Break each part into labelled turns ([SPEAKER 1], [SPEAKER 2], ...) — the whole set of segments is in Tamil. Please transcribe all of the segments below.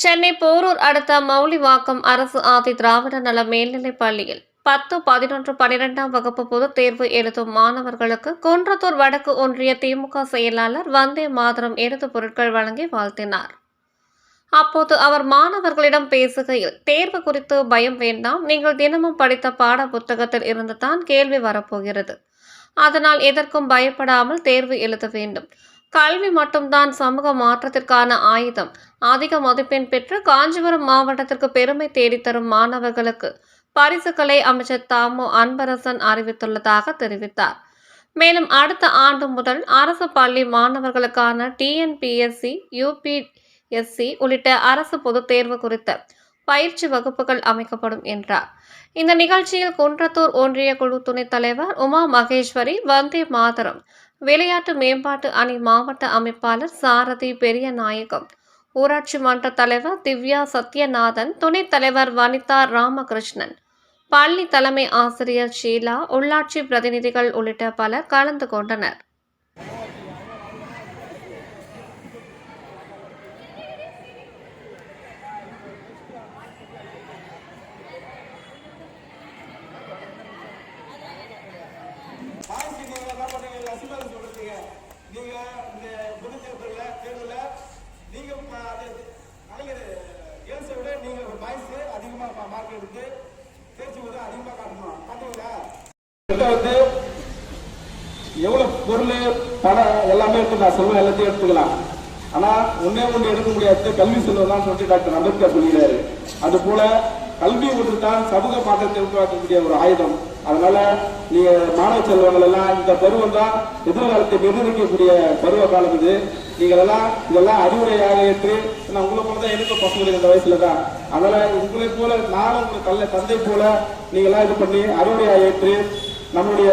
[SPEAKER 1] சென்னை போரூர் அடுத்த மௌலிவாக்கம் அரசு ஆதி திராவிட நல மேல்நிலைப் பள்ளியில் பத்து பதினொன்று பனிரெண்டாம் வகுப்பு பொதுத் தேர்வு எழுதும் மாணவர்களுக்கு குன்றத்தூர் வடக்கு ஒன்றிய திமுக செயலாளர் வந்தே மாதரம் எழுது பொருட்கள் வழங்கி வாழ்த்தினார். அப்போது அவர் மாணவர்களிடம் பேசுகையில் தேர்வு குறித்து பயம் வேண்டாம். நீங்கள் தினமும் படித்த பாட புத்தகத்தில் இருந்து தான் கேள்வி வரப்போகிறது. அதனால் எதற்கும் பயப்படாமல் தேர்வு எழுத வேண்டும். கல்வி மட்டும்தான் சமூக மாற்றத்திற்கான ஆயுதம். அதிக மதிப்பெண் பெற்று காஞ்சிபுரம் மாவட்டத்திற்கு பெருமை தேடித்தரும் மாணவர்களுக்கு பரிசுகளை அமைச்சர் தாமு அன்பரசன் அறிவித்துள்ளதாக தெரிவித்தார். மேலும் அடுத்த ஆண்டு முதல் அரசு பள்ளி மாணவர்களுக்கான டிஎன்பிஎஸ்சி யூபிஎஸ்சி உள்ளிட்ட அரசு பொதுத் தேர்வு குறித்த பயிற்சி வகுப்புகள் அமைக்கப்படும் என்றார். இந்த நிகழ்ச்சியில் குன்றத்தூர் ஒன்றிய குழு துணைத் தலைவர் உமா மகேஸ்வரி வந்தே மாதரம் விளையாட்டு மேம்பாட்டு அணி மாவட்ட அமைப்பாளர் சாரதி பெரிய நாயகம் ஊராட்சி மன்ற தலைவர் திவ்யா சத்யநாதன் துணைத் தலைவர் வனிதா ராமகிருஷ்ணன். பள்ளி தலைமை ஆசிரியர் ஷீலா உள்ளாட்சி பிரதிநிதிகள் உள்ளிட்ட பலர் கலந்து கொண்டனர்.
[SPEAKER 2] பண்ணீங்க சொல்றீங்க நீங்க இந்த பொது தேர்தல நீங்க அது மகளிர் கேர்ள்ஸை விட நீங்க ஒரு பாய்ஸ் அதிகமா மார்க் எடுத்து தேர்ச்சி விட அதிகமா காட்டணும். காட்டுவீங்களா வந்து எவ்வளவு பொருள் பணம் எல்லாமே இருக்கு நான் சொல்லுவேன் எல்லாத்தையும் எடுத்துக்கலாம். ஆனா ஒன்னே ஒன்று எடுக்க முடியாது. கல்வி செல்வம் தான் சொல்லிட்டு டாக்டர் அம்பேத்கர் சொல்லிடுறாரு அது போல கல்வி ஒன்று தான் சமூக மாற்றத்தை உருவாக்கக்கூடிய ஒரு ஆயுதம். அதனால நீங்க மாணவ செல்வங்கள் எல்லாம் இந்த பருவம் தான் எதிர்காலத்தை நிர்ணயிக்கக்கூடிய பருவ காலம் இது. நீங்கள் எல்லாம் இதெல்லாம் அறிவுரையாக ஏற்று நான் உங்களை போல தான் எனக்கு பசங்களுக்கு இந்த வயசுல தான். அதனால உங்களை போல நானும் உங்களுக்கு கல்ல தந்தை போல நீங்க எல்லாம் இது பண்ணி அறிவுரையாக ஏற்று நம்முடைய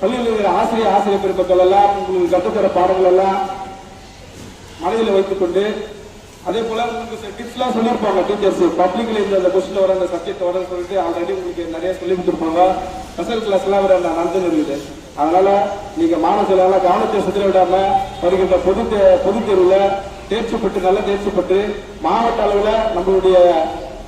[SPEAKER 2] பள்ளியில் இருக்கிற ஆசிரியர் ஆசிரியர் பெருமக்கள் எல்லாம் உங்களுக்கு கற்றுத்தர பாடங்கள் எல்லாம் மனதில் வைத்துக்கொண்டு அதே போல உங்களுக்கு சில டிப்ஸ்லாம் சொல்லியிருப்பாங்க டீச்சர்ஸ் பப்ளிக்ல இந்த அந்த கொஸ்டின் வர அந்த சப்ஜெக்ட் வரன்னு சொல்லிட்டு ஆல்ரெடி உங்களுக்கு நிறைய சொல்லி கொடுத்துருப்பாங்க. ஸ்பெஷல் கிளாஸ் எல்லாம் வர நடந்து இருக்குது. அதனால நீங்க மாணவர்களால் கவனத்தை சிதற விடாம வருகின்ற பொது தே- தேர்வுல தேர்ச்சி பெற்று நல்லா தேர்ச்சி பெற்று மாவட்ட அளவுல நம்மளுடைய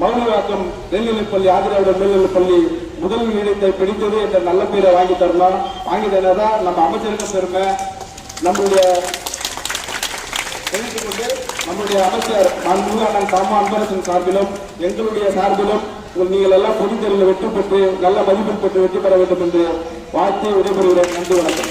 [SPEAKER 2] மௌனவாக்கம் மேல்நிலைப்பள்ளி ஆதிராவிட மேல்நிலைப்பள்ளி முதல் இடத்தை பிடித்தது என்ற நல்ல பேரை வாங்கி தரணும். வாங்கி தரதான் நம்ம அமைச்சருக்கு பெருமை நம்மளுடைய நம்முடைய அமைச்சர் மாண்புமிகு அண்ணன் சாமா அன்பரசன் சார்பிலும் எங்களுடைய சார்பிலும் உங்கள் நீங்கள் எல்லாம் பொதுத் தேர்வில் வெற்றி பெற்று நல்ல மதிப்பெண் பெற்று வெற்றி பெற வேண்டும் என்று வாழ்த்தி விடைபெறுகிறேன். நன்றி வணக்கம்.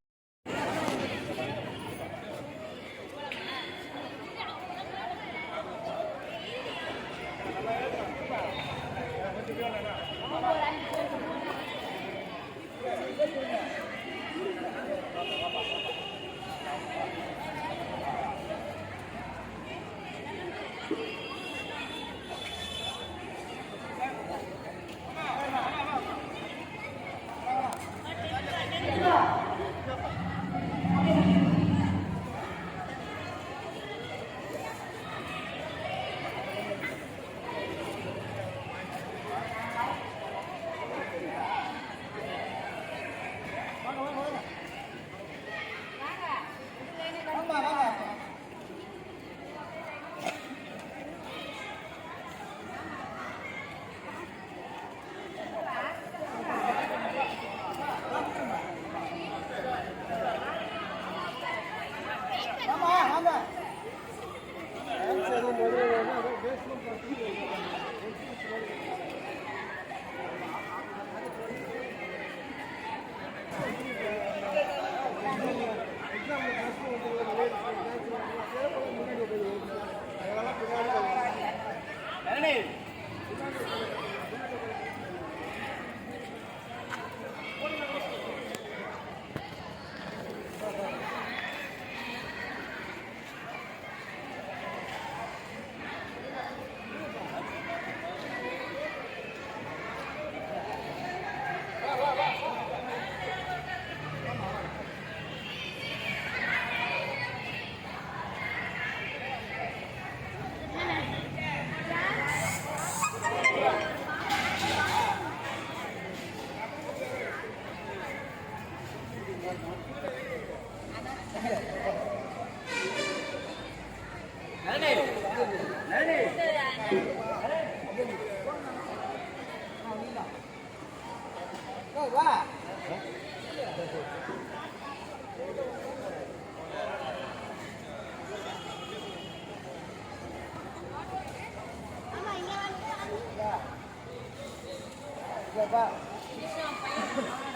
[SPEAKER 2] Ini.